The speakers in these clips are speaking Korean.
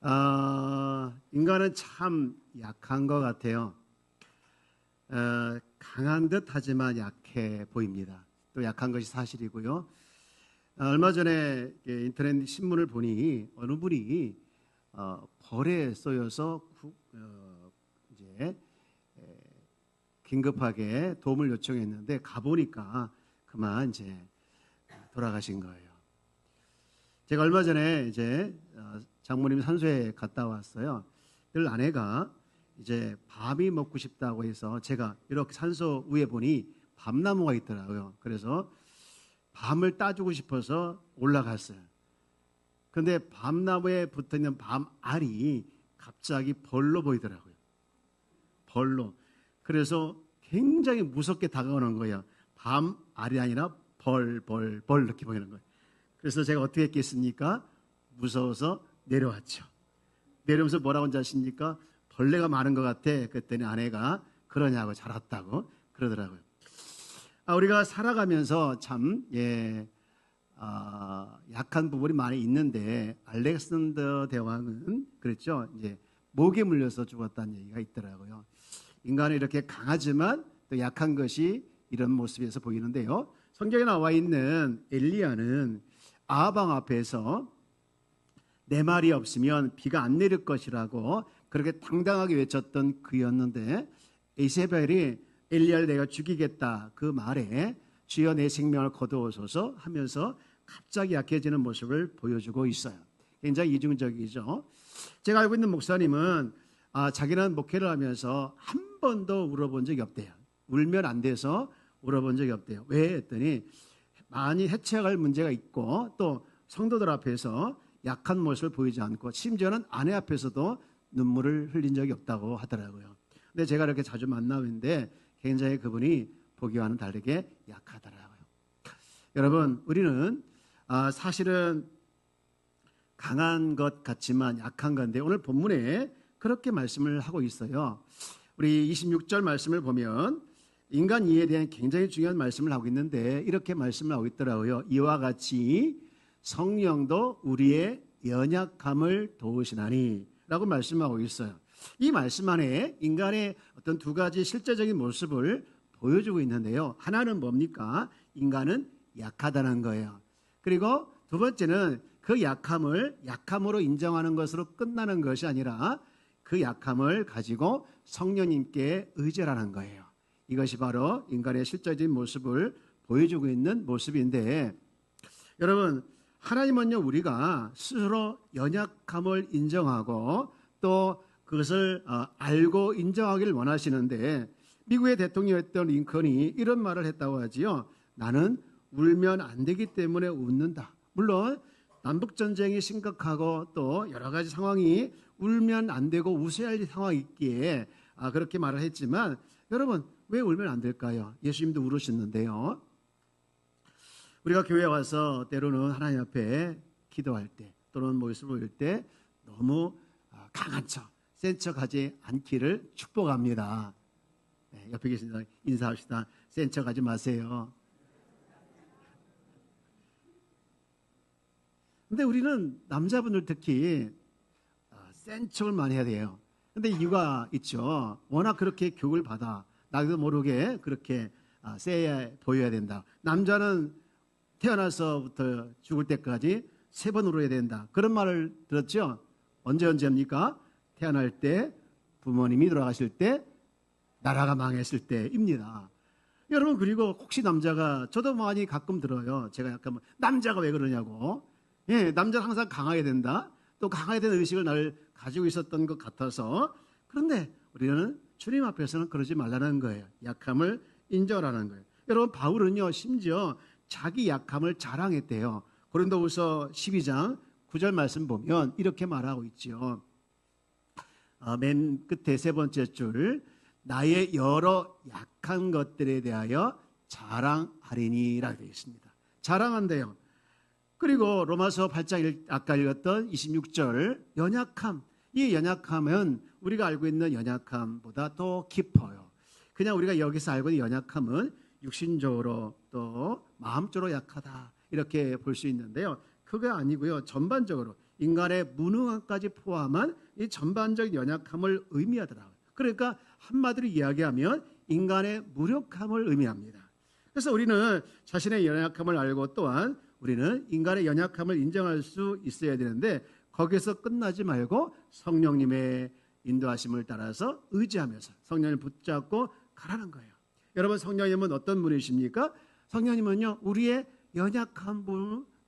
어, 인간은 참 약한 것 같아요. 어, 강한 듯 하지만 약해 보입니다. 또 약한 것이 사실이고요. 어, 얼마 전에 인터넷 신문을 보니 어느 분이 어, 벌에 쏘여서 구, 어, 이제 에, 긴급하게 도움을 요청했는데 가보니까 그만 이제 돌아가신 거예요. 제가 얼마 전에 이제 어, 장모님 산소에 갔다 왔어요. 늘 아내가 이제 밥이 먹고 싶다고 해서 제가 이렇게 산소 위에 보니 밤나무가 있더라고요. 그래서 밤을 따주고 싶어서 올라갔어요. 그런데 밤나무에 붙어 있는 밤알이 갑자기 벌로 보이더라고요. 벌로. 그래서 굉장히 무섭게 다가오는 거예요. 밤알이 아니라 벌, 벌, 벌 이렇게 보이는 거예요. 그래서 제가 어떻게 했겠습니까? 무서워서 내려왔죠. 내려오면서 뭐라고 혼자 하십니까? 벌레가 많은 것 같아. 그랬더니 아내가 그러냐고 잘 왔다고 그러더라고요. 아, 우리가 살아가면서 참, 예, 아, 약한 부분이 많이 있는데, 알렉산더 대왕은 그랬죠. 이제 목에 물려서 죽었다는 얘기가 있더라고요. 인간은 이렇게 강하지만 또 약한 것이 이런 모습에서 보이는데요. 성경에 나와 있는 엘리야는 아방 앞에서 내 말이 없으면 비가 안 내릴 것이라고 그렇게 당당하게 외쳤던 그였는데 이세벨이 엘리야를 내가 죽이겠다 그 말에 주여 내 생명을 거두어소서 하면서 갑자기 약해지는 모습을 보여주고 있어요. 굉장히 이중적이죠. 제가 알고 있는 목사님은 아, 자기는 목회를 하면서 한 번도 울어본 적이 없대요. 울면 안 돼서 울어본 적이 없대요. 왜 했더니 많이 해체할 문제가 있고 또 성도들 앞에서 약한 모습을 보이지 않고 심지어는 아내 앞에서도 눈물을 흘린 적이 없다고 하더라고요. 근데 제가 이렇게 자주 만나는데 굉장히 그분이 보기와는 다르게 약하더라고요. 여러분, 우리는 아, 사실은 강한 것 같지만 약한 건데 오늘 본문에 그렇게 말씀을 하고 있어요. 우리 26절 말씀을 보면 인간 이해에 대한 굉장히 중요한 말씀을 하고 있는데 이렇게 말씀을 하고 있더라고요. 이와 같이 성령도 우리의 연약함을 도우시나니 라고 말씀하고 있어요. 이 말씀 안에 인간의 어떤 두 가지 실제적인 모습을 보여주고 있는데요. 하나는 뭡니까? 인간은 약하다는 거예요. 그리고 두 번째는 그 약함을 약함으로 인정하는 것으로 끝나는 것이 아니라 그 약함을 가지고 성령님께 의절하는 거예요. 이것이 바로 인간의 실제적인 모습을 보여주고 있는 모습인데 여러분 하나님은요 우리가 스스로 연약함을 인정하고 또 그것을 어, 알고 인정하기를 원하시는데 미국의 대통령이었던 링컨이 이런 말을 했다고 하지요. 나는 울면 안 되기 때문에 웃는다. 물론 남북 전쟁이 심각하고 또 여러 가지 상황이 울면 안 되고 웃어야 할 상황이 있기에 아, 그렇게 말을 했지만 여러분 왜 울면 안 될까요? 예수님도 울으셨는데요. 우리가 교회 와서 때로는 하나님 앞에 기도할 때 또는 모습을 보일 때 너무 아, 강한 척, 센 척하지 않기를 축복합니다. 네, 옆에 계신 사람 인사합시다. 센 척하지 마세요. 근데 우리는 남자분들 특히 아, 센 척을 많이 해야 돼요. 근데 이유가 있죠. 워낙 그렇게 교육을 받아 나도 모르게 그렇게 아, 세야 보여야 된다. 남자는 태어나서부터 죽을 때까지 세 번 울어야 된다. 그런 말을 들었죠? 언제 언제입니까? 태어날 때, 부모님이 돌아가실 때, 나라가 망했을 때입니다. 여러분, 그리고 혹시 남자가, 저도 많이 가끔 들어요. 제가 약간, 뭐, 남자가 왜 그러냐고. 예, 남자는 항상 강하게 된다. 또 강하게 되는 의식을 날 가지고 있었던 것 같아서. 그런데 우리는 주님 앞에서는 그러지 말라는 거예요. 약함을 인정하라는 거예요. 여러분, 바울은요, 심지어 자기 약함을 자랑했대요. 고린도후서 12장 9절 말씀 보면 이렇게 말하고 있지요. 어, 맨 끝에 세 번째 줄 나의 여러 약한 것들에 대하여 자랑하리니라고 되어 있습니다. 자랑한대요. 그리고 로마서 8장 아까 읽었던 26절 연약함 이 연약함은 우리가 알고 있는 연약함보다 더 깊어요. 그냥 우리가 여기서 알고 있는 연약함은 육신적으로 또 마음적으로 약하다 이렇게 볼 수 있는데요. 그게 아니고요. 전반적으로 인간의 무능함까지 포함한 이 전반적인 연약함을 의미하더라고요. 그러니까 한마디로 이야기하면 인간의 무력함을 의미합니다. 그래서 우리는 자신의 연약함을 알고 또한 우리는 인간의 연약함을 인정할 수 있어야 되는데 거기서 끝나지 말고 성령님의 인도하심을 따라서 의지하면서 성령을 붙잡고 가라는 거예요. 여러분 성령님은 어떤 분이십니까? 성령님은요 우리의 연약한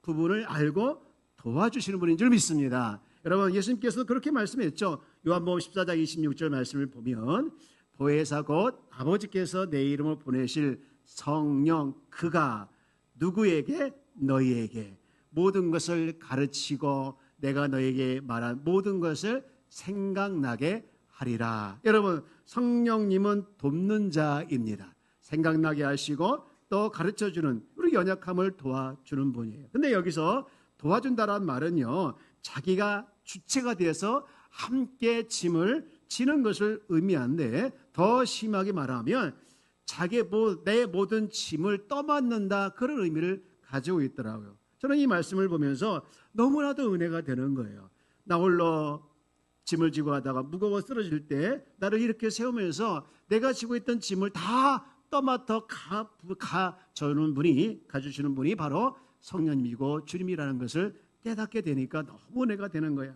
부분을 알고 도와주시는 분인 줄 믿습니다. 여러분 예수님께서 그렇게 말씀했죠. 요한복음 14장 26절 말씀을 보면 보혜사 곧 아버지께서 내 이름을 보내실 성령 그가 누구에게 너희에게 모든 것을 가르치고 내가 너에게 말한 모든 것을 생각나게 하리라. 여러분 성령님은 돕는 자입니다. 생각나게 하시고 또 가르쳐 주는 우리 연약함을 도와주는 분이에요. 근데 여기서 도와준다라는 말은요. 자기가 주체가 돼서 함께 짐을 지는 것을 의미하는데 더 심하게 말하면 자기 내 모든 짐을 떠맡는다 그런 의미를 가지고 있더라고요. 저는 이 말씀을 보면서 너무나도 은혜가 되는 거예요. 나 홀로 짐을 지고 하다가 무거워 쓰러질 때 나를 이렇게 세우면서 내가 지고 있던 짐을 다 떠맡아 가, 가주는 분이 가주시는 분이 바로 성령님이고 주님이라는 것을 깨닫게 되니까 너무 은혜가 되는 거야.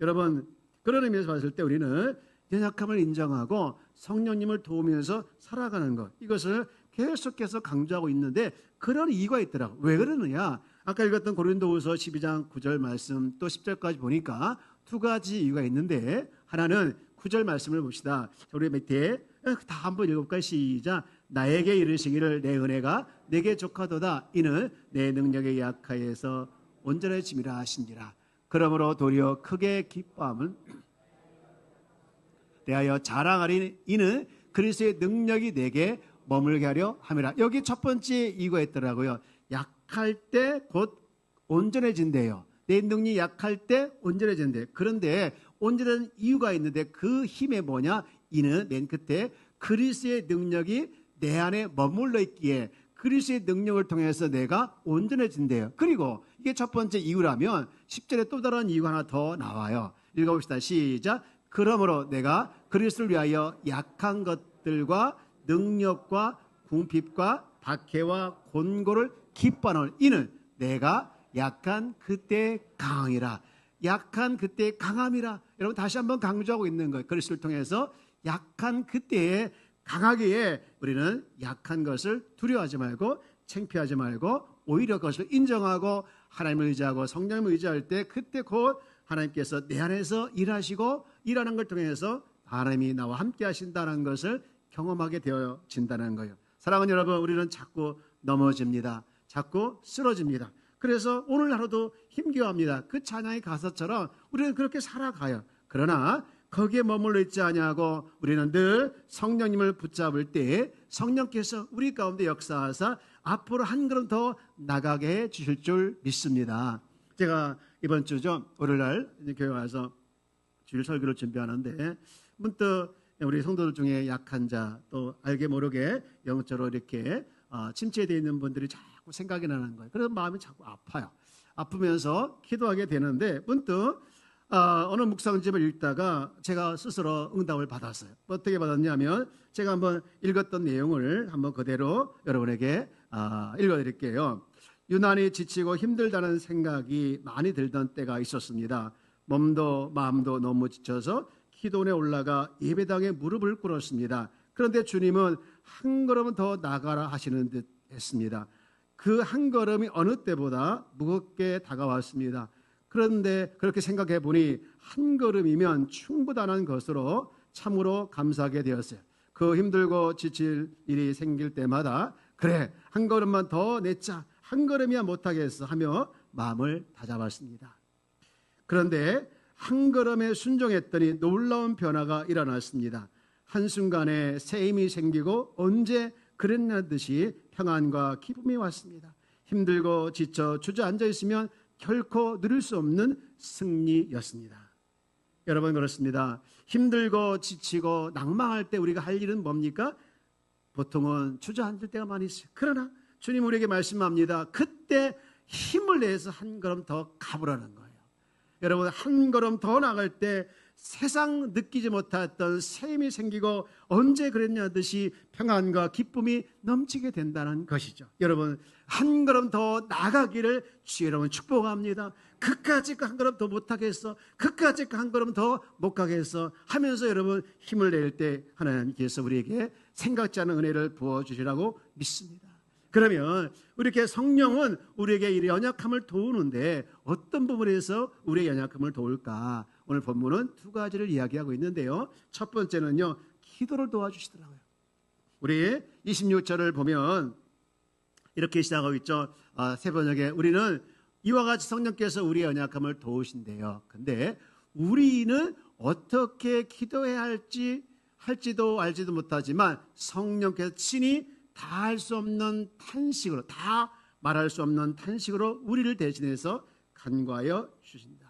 여러분 그런 의미에서 봤을 때 우리는 연약함을 인정하고 성령님을 도우면서 살아가는 것 이것을 계속해서 강조하고 있는데 그런 이유가 있더라고. 왜 그러느냐? 아까 읽었던 고린도후서 12장 9절 말씀 또 10절까지 보니까 두 가지 이유가 있는데 하나는 9절 말씀을 봅시다. 우리 밑에 다 한번 읽어볼까요? 시작. 나에게 이르시기를 내 은혜가 내게 족하도다. 이는 내 능력에 약하여서 온전해짐이라 하신지라. 그러므로 도리어 크게 기뻐함은 대하여 자랑하리 이는 그리스도의 능력이 내게 머물게 하려 함이라. 여기 첫 번째 이거 있더라고요. 약할 때 곧 온전해진대요. 내 능력이 약할 때 온전해진대. 그런데 온전한 이유가 있는데 그 힘이 뭐냐? 이는 맨 끝에 그리스의 능력이 내 안에 머물러 있기에 그리스의 능력을 통해서 내가 온전해진대요. 그리고 이게 첫 번째 이유라면 10절에 또 다른 이유가 하나 더 나와요. 읽어봅시다. 시작. 그러므로 내가 그리스를 위하여 약한 것들과 능력과 궁핍과 박해와 곤고를 기뻐하는 이는 내가 약한 그때 강이라 약한 그때 강함이라 여러분 다시 한번 강조하고 있는 거예요. 그리스도를 통해서 약한 그때에 강하기에 우리는 약한 것을 두려워하지 말고 창피하지 말고 오히려 그것을 인정하고 하나님을 의지하고 성령을 의지할 때 그때 곧 하나님께서 내 안에서 일하시고 일하는 걸 통해서 하나님이 나와 함께 하신다는 것을 경험하게 되어진다는 거예요. 사랑하는 여러분, 우리는 자꾸 넘어집니다. 자꾸 쓰러집니다. 그래서 오늘 하루도 힘겨워합니다. 그 찬양의 가사처럼 우리는 그렇게 살아가요. 그러나 거기에 머물러 있지 아니하고 우리는 늘 성령님을 붙잡을 때 성령께서 우리 가운데 역사하사 앞으로 한 걸음 더 나가게 해 주실 줄 믿습니다. 제가 이번 주죠 월요일날 교회 와서 주일 설교를 준비하는데 문득 우리 성도들 중에 약한 자 또 알게 모르게 영적으로 이렇게 어, 침체되어 있는 분들이 자꾸 생각이 나는 거예요. 그래서 마음이 자꾸 아파요. 아프면서 기도하게 되는데 문득 어, 느 묵상 집을 읽다가 제가 스스로 응답을 받았어요. 어떻게 받았냐면 제가 한번 읽었던 내용을 한번 그대로 여러분에게 어, 읽어드릴게요. 유난히 지치고 힘들다는 생각이 많이 들던 때가 있었습니다. 몸도 마음도 너무 지쳐서 기도원에 올라가 예배당에 무릎을 꿇었습니다. 그런데 주님은 한 걸음은 더 나가라 하시는 듯 했습니다. 그 한 걸음이 어느 때보다 무겁게 다가왔습니다. 그런데 그렇게 생각해 보니 한 걸음이면 충분한 것으로 참으로 감사하게 되었어요. 그 힘들고 지칠 일이 생길 때마다 그래 한 걸음만 더 냈자 한 걸음이야 못하겠어 하며 마음을 다잡았습니다. 그런데 한 걸음에 순종했더니 놀라운 변화가 일어났습니다. 한순간에 새 힘이 생기고 언제 그랬나 듯이 평안과 기쁨이 왔습니다. 힘들고 지쳐 주저앉아 있으면 결코 누릴 수 없는 승리였습니다. 여러분 그렇습니다. 힘들고 지치고 낭망할 때 우리가 할 일은 뭡니까? 보통은 주저앉을 때가 많이 있어요. 그러나 주님 우리에게 말씀합니다. 그때 힘을 내서 한 걸음 더 가보라는 거예요. 여러분 한 걸음 더 나갈 때 세상 느끼지 못했던 셈이 생기고 언제 그랬냐 듯이 평안과 기쁨이 넘치게 된다는 것이죠. 여러분 한 걸음 더 나가기를 주 여러분 축복합니다. 그까지 한 걸음 더 못하겠어. 그까지 한 걸음 더 못 가겠어. 하면서 여러분 힘을 낼 때 하나님께서 우리에게 생각지 않은 은혜를 부어주시라고 믿습니다. 그러면 이렇게 성령은 우리에게 이 연약함을 도우는데 어떤 부분에서 우리의 연약함을 도울까? 오늘 본문은 두 가지를 이야기하고 있는데요. 첫 번째는요, 기도를 도와주시더라고요. 우리 26절을 보면 이렇게 시작하고 있죠. 아, 세 번역에 우리는 이와 같이 성령께서 우리의 연약함을 도우신대요. 근데 우리는 어떻게 기도해야 할지 할지도 알지도 못하지만 성령께서 친히 다 할 수 없는 탄식으로 다 말할 수 없는 탄식으로 우리를 대신해서 간과하여 주신다.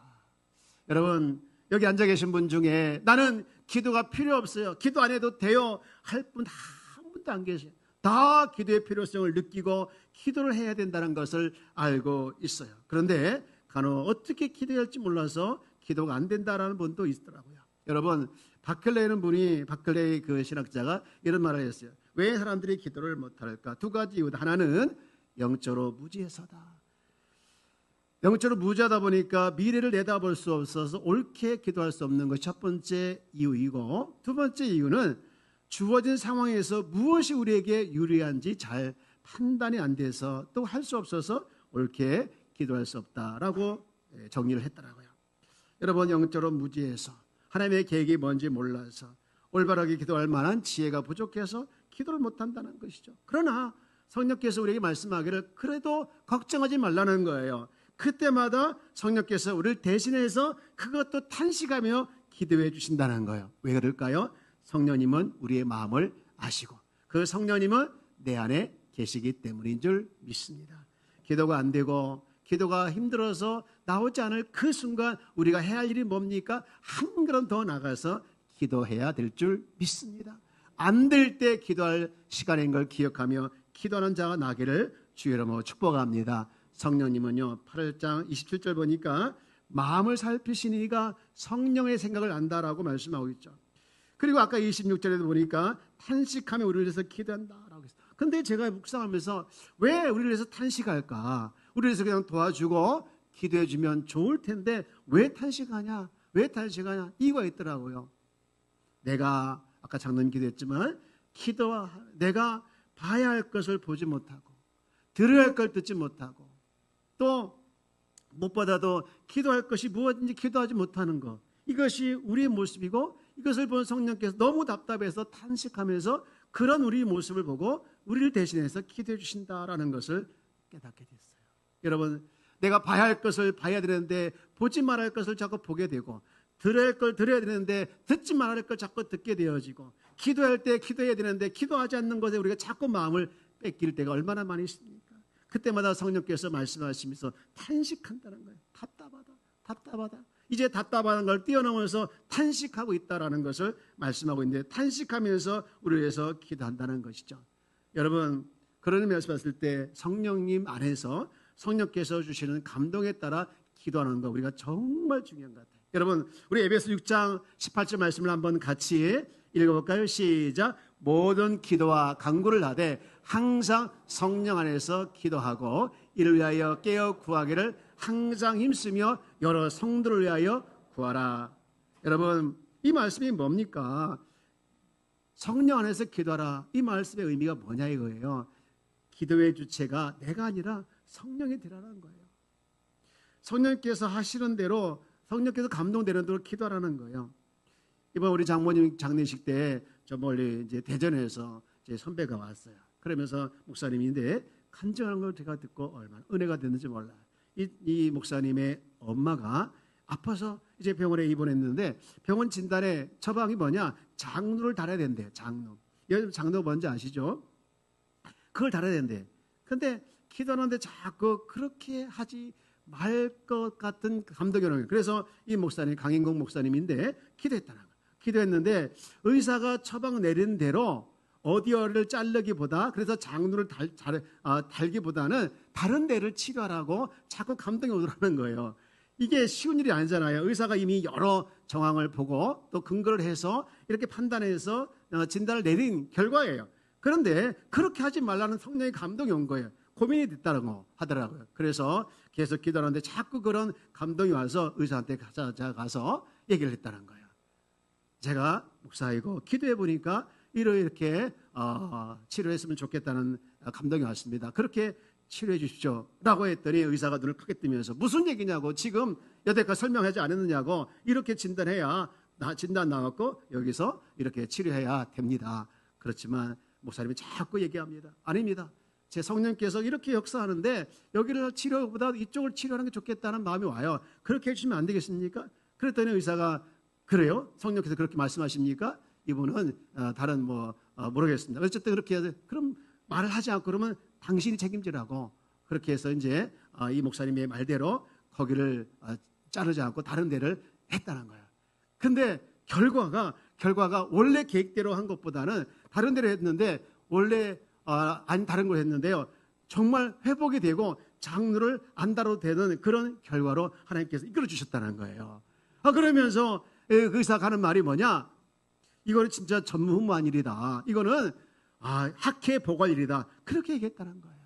여러분 여기 앉아 계신 분 중에 나는 기도가 필요 없어요. 기도 안 해도 돼요. 할 분 한 분도 안 계세요. 다 기도의 필요성을 느끼고 기도를 해야 된다는 것을 알고 있어요. 그런데 간혹 어떻게 기도해야 할지 몰라서 기도가 안 된다라는 분도 있더라고요. 여러분 바클레이는 분이 바클레이 그 신학자가 이런 말을 했어요. 왜 사람들이 기도를 못할까? 두 가지 이유. 하나는 영적으로 무지해서다. 영적으로 무지하다 보니까 미래를 내다볼 수 없어서 옳게 기도할 수 없는 것이 첫 번째 이유이고 두 번째 이유는 주어진 상황에서 무엇이 우리에게 유리한지 잘 판단이 안 돼서 또 할 수 없어서 옳게 기도할 수 없다라고 예, 정리를 했더라고요. 여러분 영적으로 무지해서 하나님의 계획이 뭔지 몰라서 올바르게 기도할 만한 지혜가 부족해서 기도를 못 한다는 것이죠. 그러나 성령께서 우리에게 말씀하기를 그래도 걱정하지 말라는 거예요. 그때마다 성령께서 우리를 대신해서 그것도 탄식하며 기도해 주신다는 거예요. 왜 그럴까요? 성령님은 우리의 마음을 아시고 그 성령님은 내 안에 계시기 때문인 줄 믿습니다. 기도가 안 되고 기도가 힘들어서 나오지 않을 그 순간 우리가 해야 할 일이 뭡니까? 한 걸음 더 나가서 기도해야 될 줄 믿습니다. 안 될 때 기도할 시간인 걸 기억하며 기도하는 자가 나기를 주의 이름으로 축복합니다. 성령님은요, 8장 27절 보니까 마음을 살피시니가 성령의 생각을 안다라고 말씀하고 있죠. 그리고 아까 26절에도 보니까 탄식하며 우리를 위해서 기도한다라고 했어요. 근데 제가 묵상하면서 왜 우리를 위해서 탄식할까? 우리를 위해서 그냥 도와주고 기도해 주면 좋을 텐데 왜 탄식하냐? 왜 탄식하냐? 이유가 있더라고요. 내가 아까 장로님 기도했지만 기도와 내가 봐야 할 것을 보지 못하고 들어야 할 걸 듣지 못하고 또 무엇보다도 기도할 것이 무엇인지 기도하지 못하는 것 이것이 우리의 모습이고 이것을 본 성령께서 너무 답답해서 탄식하면서 그런 우리의 모습을 보고 우리를 대신해서 기도해 주신다라는 것을 깨닫게 됐어요. 여러분 내가 봐야 할 것을 봐야 되는데 보지 말아야 할 것을 자꾸 보게 되고 들어야 할 걸 들어야 되는데 듣지 말아야 할 걸 자꾸 듣게 되어지고 기도할 때 기도해야 되는데 기도하지 않는 것에 우리가 자꾸 마음을 뺏길 때가 얼마나 많이 있습니까? 그때마다 성령께서 말씀하시면서 탄식한다는 거예요. 답답하다. 답답하다. 이제 답답한 걸 뛰어넘어서 탄식하고 있다라는 것을 말씀하고 있는데 탄식하면서 우리 위해서 기도한다는 것이죠. 여러분 그런 의미에서 봤을 때 성령님 안에서 성령께서 주시는 감동에 따라 기도하는 거 우리가 정말 중요한 것 같아요. 여러분 우리 에베소 6장 18절 말씀을 한번 같이 읽어볼까요? 시작. 모든 기도와 간구를 하되 항상 성령 안에서 기도하고 이를 위하여 깨어 구하기를 항상 힘쓰며 여러 성들을 위하여 구하라. 여러분 이 말씀이 뭡니까? 성령 안에서 기도하라. 이 말씀의 의미가 뭐냐 이거예요. 기도의 주체가 내가 아니라 성령이 되라는 거예요. 성령께서 하시는 대로 성령께서 감동되는 대로 기도하라는 거예요. 이번 우리 장모님 장례식 때 저 멀리 이제 대전에서 제 선배가 왔어요. 그러면서 목사님인데 간증하는 걸 제가 듣고 얼마나 은혜가 됐는지 몰라요. 이, 이 목사님의 엄마가 아파서 이제 병원에 입원했는데 병원 진단에 처방이 뭐냐? 장루를 달아야 된대. 장루. 여러분 장루 뭔지 아시죠? 그걸 달아야 된대. 근데 기도하는데 자꾸 그렇게 하지 말 것 같은 감동이 오는 거예요. 그래서 이 목사님 강인공 목사님인데 기도했다는 거예요. 기도했는데 의사가 처방 내린 대로 어디어를 자르기보다 그래서 장루를 달, 달, 아, 달기보다는 다른 데를 치료하라고 자꾸 감동이 오더라는 거예요. 이게 쉬운 일이 아니잖아요. 의사가 이미 여러 정황을 보고 또 근거를 해서 이렇게 판단해서 어, 진단을 내린 결과예요. 그런데 그렇게 하지 말라는 성령의 감동이 온 거예요. 고민이 됐다는 거 하더라고요. 그래서 계속 기도하는데 자꾸 그런 감동이 와서 의사한테 가서 얘기를 했다는 거예요. 제가 목사이고 기도해 보니까 이렇게 어, 치료했으면 좋겠다는 감동이 왔습니다. 그렇게 치료해 주십시오 라고 했더니 의사가 눈을 크게 뜨면서 무슨 얘기냐고 지금 여태까지 설명하지 않았느냐고 이렇게 진단해야 나 진단 나왔고 여기서 이렇게 치료해야 됩니다. 그렇지만 목사님이 자꾸 얘기합니다. 아닙니다. 제 성령께서 이렇게 역사하는데 여기를 치료보다 이쪽을 치료하는 게 좋겠다는 마음이 와요. 그렇게 해주시면 안 되겠습니까? 그랬더니 의사가 그래요? 성령께서 그렇게 말씀하십니까? 이분은 어, 다른 뭐 어, 모르겠습니다. 어쨌든 그렇게 해야 돼. 그럼 말을 하지 않고 그러면 당신이 책임지라고 그렇게 해서 이제 어, 이 목사님의 말대로 거기를 어, 자르지 않고 다른 데를 했다는 거예요. 근데 결과가 결과가 원래 계획대로 한 것보다는 다른 데로 했는데 원래 어, 안 다른 걸 했는데요. 정말 회복이 되고 장르를 안 다뤄도 되는 그런 결과로 하나님께서 이끌어 주셨다는 거예요. 아 그러면서 그 의사가 하는 말이 뭐냐? 이거는 진짜 전무후무한 일이다. 이거는 아, 학회 보관 일이다. 그렇게 얘기했다는 거예요.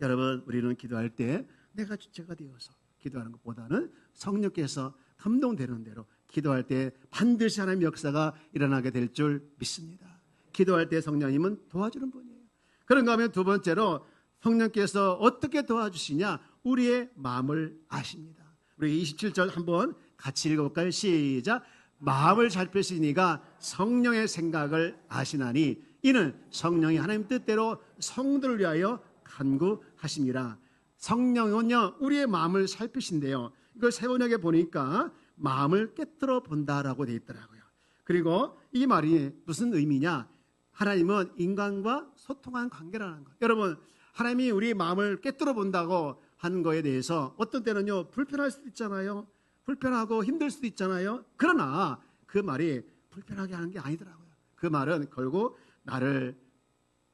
여러분, 우리는 기도할 때 내가 주체가 되어서 기도하는 것보다는 성령께서 감동되는 대로 기도할 때 반드시 하나님의 역사가 일어나게 될 줄 믿습니다. 기도할 때 성령님은 도와주는 분이에요. 그런가 하면 두 번째로 성령께서 어떻게 도와주시냐? 우리의 마음을 아십니다. 우리 27절 한번 같이 읽어볼까요? 시작. 마음을 살피시니가 성령의 생각을 아시나니 이는 성령이 하나님 뜻대로 성도를 위하여 간구하십니다. 성령은요 우리의 마음을 살피신데요. 이걸 세번역에 보니까 마음을 깨뜨려 본다라고 되어 있더라고요. 그리고 이 말이 무슨 의미냐? 하나님은 인간과 소통한 관계라는 거. 여러분 하나님이 우리 마음을 깨뜨려 본다고 하는 거에 대해서 어떤 때는요 불편할 수도 있잖아요. 불편하고 힘들 수도 있잖아요. 그러나 그 말이 불편하게 하는 게 아니더라고요. 그 말은 결국 나를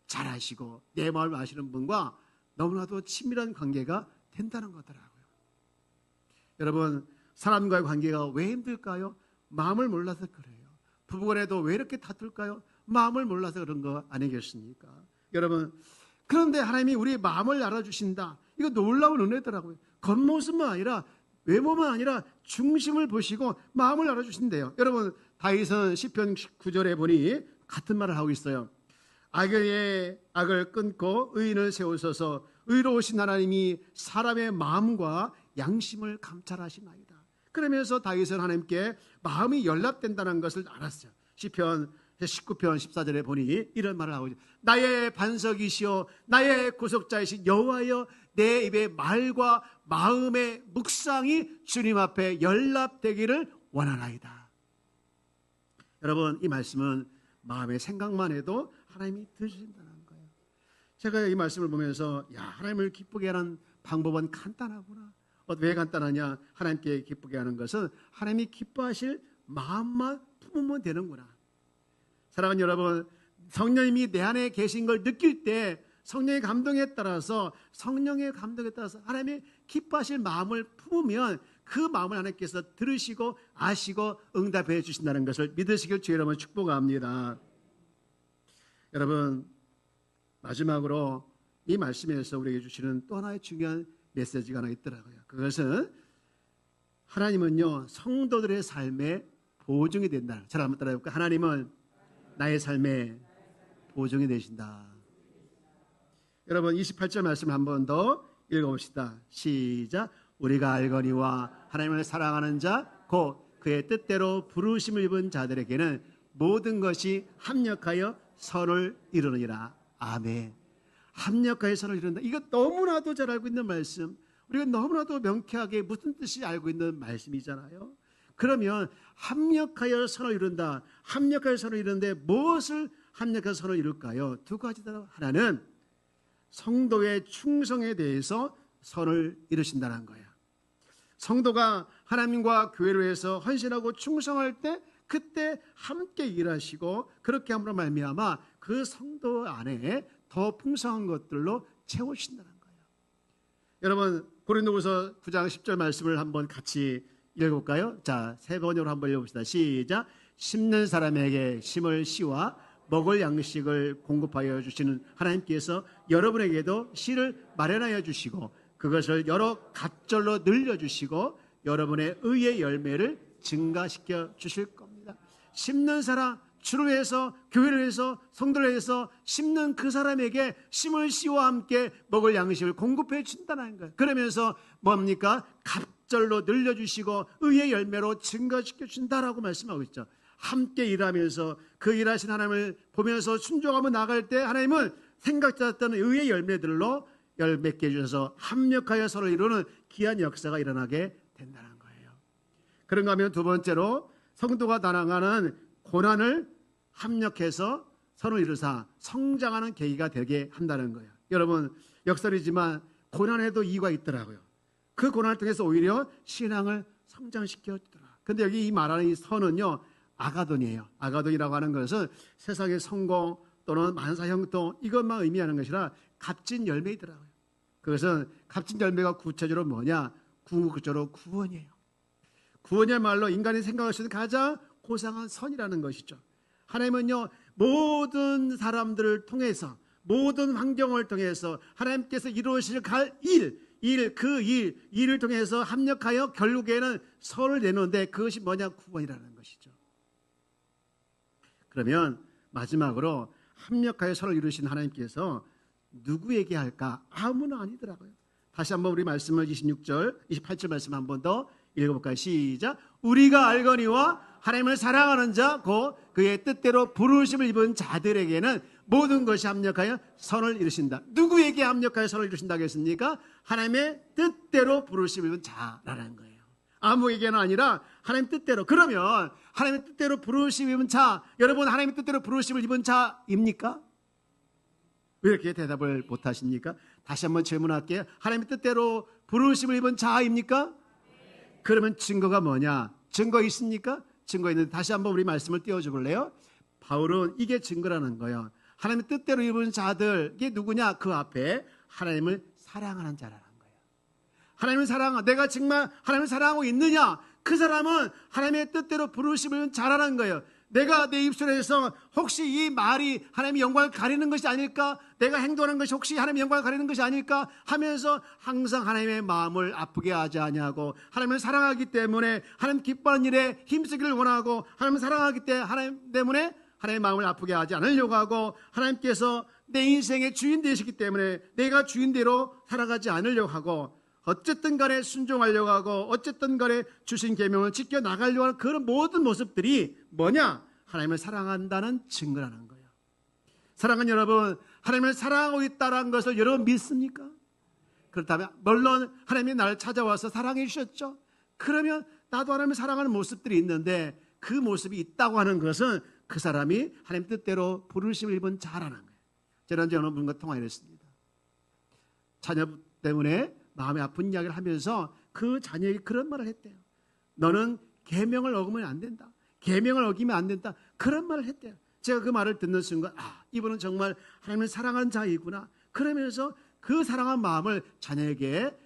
잘 아시고 내 마음을 아시는 분과 너무나도 친밀한 관계가 된다는 거더라고요. 여러분, 사람과의 관계가 왜 힘들까요? 마음을 몰라서 그래요. 부부간에도 왜 이렇게 다툴까요? 마음을 몰라서 그런 거 아니겠습니까? 여러분, 그런데 하나님이 우리의 마음을 알아주신다. 이거 놀라운 은혜더라고요. 겉모습만 아니라 외모만 아니라 중심을 보시고 마음을 알아주신대요. 여러분 다윗은 시편 9절에 보니 같은 말을 하고 있어요. 악의 악을 끊고 의인을 세우소서 의로우신 하나님이 사람의 마음과 양심을 감찰하시나이다. 그러면서 다윗은 하나님께 마음이 연락된다는 것을 알았어요. 시편 19편 14절에 보니 이런 말을 하고 있어요. 나의 반석이시여 나의 구속자이신 여호와여 내 입의 말과 마음의 묵상이 주님 앞에 연락되기를 원하나이다. 여러분 이 말씀은 마음의 생각만 해도 하나님이 들으신다는 거예요. 제가 이 말씀을 보면서 야 하나님을 기쁘게 하는 방법은 간단하구나. 어, 왜 간단하냐? 하나님께 기쁘게 하는 것은 하나님이 기뻐하실 마음만 품으면 되는구나. 사랑하는 여러분, 성령님이 내 안에 계신 걸 느낄 때 성령의 감동에 따라서 성령의 감동에 따라서 하나님의 기뻐하실 마음을 품으면 그 마음을 하나님께서 들으시고 아시고 응답해 주신다는 것을 믿으시길 주여 여러분 축복합니다. 여러분 마지막으로 이 말씀에서 우리에게 주시는 또 하나의 중요한 메시지가 하나 있더라고요. 그것은 하나님은요 성도들의 삶에 보증이 된다. 잘 한번 따라해볼까? 하나님은 나의 삶에 보증이 되신다. 여러분 28절 말씀 한번 더 읽어봅시다. 시작. 우리가 알거니와 하나님을 사랑하는 자, 곧 그의 뜻대로 부르심을 입은 자들에게는 모든 것이 합력하여 선을 이루느니라. 아멘. 합력하여 선을 이룬다. 이거 너무나도 잘 알고 있는 말씀. 우리가 너무나도 명쾌하게 무슨 뜻이 알고 있는 말씀이잖아요. 그러면 합력하여 선을 이룬다. 합력하여 선을 이루는데 무엇을 합력해서 선을 이룰까요? 두 가지다. 하나는 성도의 충성에 대해서 선을 이루신다는 거예요. 성도가 하나님과 교회를 위해서 헌신하고 충성할 때 그때 함께 일하시고 그렇게 함으로 말미암아 그 성도 안에 더 풍성한 것들로 채우신다는 거예요. 여러분 고린도후서 9장 10절 말씀을 한번 같이 읽어볼까요? 자, 세 번으로 한번 읽어봅시다. 시작. 심는 사람에게 심을 씨와 먹을 양식을 공급하여 주시는 하나님께서 여러분에게도 씨를 마련하여 주시고 그것을 여러 갑절로 늘려 주시고 여러분의 의의 열매를 증가시켜 주실 겁니다. 심는 사람 주를 위해서 교회를 위해서 성도를 위해서 심는 그 사람에게 심을 씨와 함께 먹을 양식을 공급해 준다는 거예요. 그러면서 뭡니까? 갑절로 늘려 주시고 의의 열매로 증가시켜 준다라고 말씀하고 있죠. 함께 일하면서 그 일하신 하나님을 보면서 순종하며 나갈 때 하나님은 생각지 않았던 의의 열매들로 열맺게 해주셔서 합력하여 서로 이루는 귀한 역사가 일어나게 된다는 거예요. 그런가 하면 두 번째로 성도가 나아가는 고난을 합력해서 서로 이루사 성장하는 계기가 되게 한다는 거예요. 여러분 역설이지만 고난에도 이유가 있더라고요. 그 고난을 통해서 오히려 신앙을 성장시켜 주더라. 근데 여기 이 말하는 이 선은요 아가돈이에요. 아가돈이라고 하는 것은 세상의 성공 또는 만사 형통 이것만 의미하는 것이라 값진 열매이더라고요. 그것은 값진 열매가 구체적으로 뭐냐? 궁극적으로 구원이에요. 구원이야말로 인간이 생각할 수 있는 가장 고상한 선이라는 것이죠. 하나님은요 모든 사람들을 통해서 모든 환경을 통해서 하나님께서 이루실 갈 일, 일, 그 일, 일을 통해서 합력하여 결국에는 선을 내놓는데 그것이 뭐냐 구원이라는 것이죠. 그러면 마지막으로 합력하여 선을 이루신 하나님께서 누구에게 할까? 아무나 아니더라고요. 다시 한번 우리 말씀을 26절, 28절 말씀 한 번 더 읽어볼까요? 시작. 우리가 알거니와 하나님을 사랑하는 자, 곧 그의 뜻대로 부르심을 입은 자들에게는 모든 것이 합력하여 선을 이루신다. 누구에게 합력하여 선을 이루신다고 했습니까? 하나님의 뜻대로 부르심을 입은 자라는 거예요. 아무에게는 아니라 하나님 뜻대로. 그러면 하나님의 뜻대로 부르심을 입은 자, 여러분 하나님의 뜻대로 부르심을 입은 자입니까? 왜 이렇게 대답을 못 하십니까? 다시 한번 질문할게요. 하나님의 뜻대로 부르심을 입은 자입니까? 그러면 증거가 뭐냐? 증거 있습니까? 증거 있는데 다시 한번 우리 말씀을 띄워줘 볼래요? 바울은 이게 증거라는 거예요. 하나님의 뜻대로 입은 자들, 이게 누구냐? 그 앞에 하나님을 사랑하는 자라는 거예요. 하나님을 사랑하, 내가 정말 하나님을 사랑하고 있느냐? 그 사람은 하나님의 뜻대로 부르심을 잘하는 거예요. 내가 내 입술에서 혹시 이 말이 하나님의 영광을 가리는 것이 아닐까? 내가 행동하는 것이 혹시 하나님의 영광을 가리는 것이 아닐까? 하면서 항상 하나님의 마음을 아프게 하지 아니하고 하나님을 사랑하기 때문에 하나님 기뻐하는 일에 힘쓰기를 원하고 하나님을 사랑하기 때문에 하나님 때문에 하나님의 마음을 아프게 하지 않으려고 하고 하나님께서 내 인생의 주인 되시기 때문에 내가 주인대로 살아가지 않으려고 하고 어쨌든 간에 순종하려고 하고 어쨌든 간에 주신 계명을 지켜 나가려고 하는 그런 모든 모습들이 뭐냐? 하나님을 사랑한다는 증거라는 거예요. 사랑하는 여러분, 하나님을 사랑하고 있다는 것을 여러분 믿습니까? 그렇다면 물론 하나님이 나를 찾아와서 사랑해 주셨죠. 그러면 나도 하나님을 사랑하는 모습들이 있는데 그 모습이 있다고 하는 것은 그 사람이 하나님 뜻대로 부르심을 입은 자라는 거예요. 지난주에 어느 분과 통화를 했습니다. 자녀 때문에 마음이 아픈 이야기를 하면서 그 자녀에게 그런 말을 했대요. 너는 계명을 어기면 안 된다. 계명을 어기면 안 된다. 그런 말을 했대요. 제가 그 말을 듣는 순간 아, 이분은 정말 하나님을 사랑하는 자이구나. 그러면서 그 사랑한 마음을 자녀에게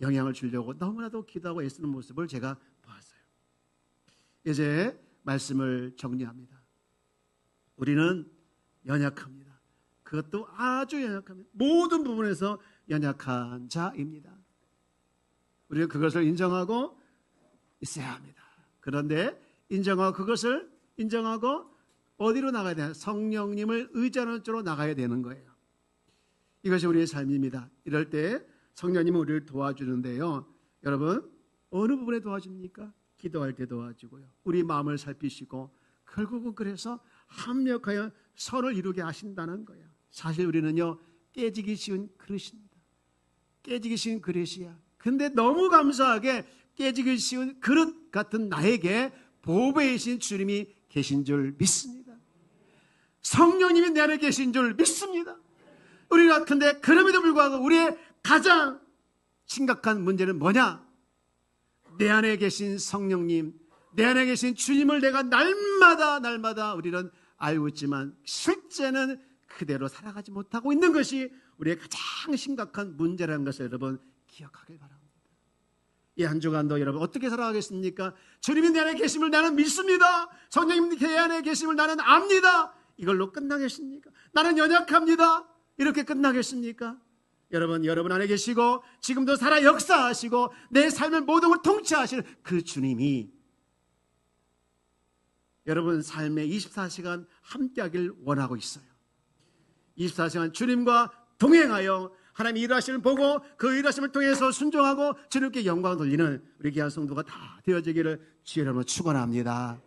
영향을 주려고 너무나도 기도하고 애쓰는 모습을 제가 보았어요. 이제 말씀을 정리합니다. 우리는 연약합니다. 그것도 아주 연약합니다. 모든 부분에서 연약한 자입니다. 우리는 그것을 인정하고 있어야 합니다. 그런데 인정하고 그것을 인정하고 어디로 나가야 되나? 성령님을 의지하는 쪽으로 나가야 되는 거예요. 이것이 우리의 삶입니다. 이럴 때 성령님은 우리를 도와주는데요. 여러분, 어느 부분에 도와줍니까? 기도할 때 도와주고요. 우리 마음을 살피시고 결국은 그래서 합력하여 선을 이루게 하신다는 거예요. 사실 우리는요, 깨지기 쉬운 그릇입니다. 깨지기 쉬운 그릇이야. 근데 너무 감사하게 깨지기 쉬운 그릇 같은 나에게 보배이신 주님이 계신 줄 믿습니다. 성령님이 내 안에 계신 줄 믿습니다. 우리가 근데 그럼에도 불구하고 우리의 가장 심각한 문제는 뭐냐? 내 안에 계신 성령님, 내 안에 계신 주님을 내가 날마다 날마다 우리는 알고 있지만 실제는 그대로 살아가지 못하고 있는 것이 우리의 가장 심각한 문제라는 것을 여러분 기억하길 바랍니다. 이 한 주간도 여러분 어떻게 살아가겠습니까? 주님이 내 안에 계심을 나는 믿습니다. 성령님 내 안에 계심을 나는 압니다. 이걸로 끝나겠습니까? 나는 연약합니다. 이렇게 끝나겠습니까? 여러분, 여러분 안에 계시고 지금도 살아 역사하시고 내 삶을 모든 걸 통치하시는 그 주님이 여러분 삶에 24시간 함께하길 원하고 있어요. 24시간 주님과 동행하여 하나님 일하심을 보고 그 일하심을 통해서 순종하고 주님께 영광 돌리는 우리 귀한 성도가 다 되어지기를 주의 이름으로 축원합니다.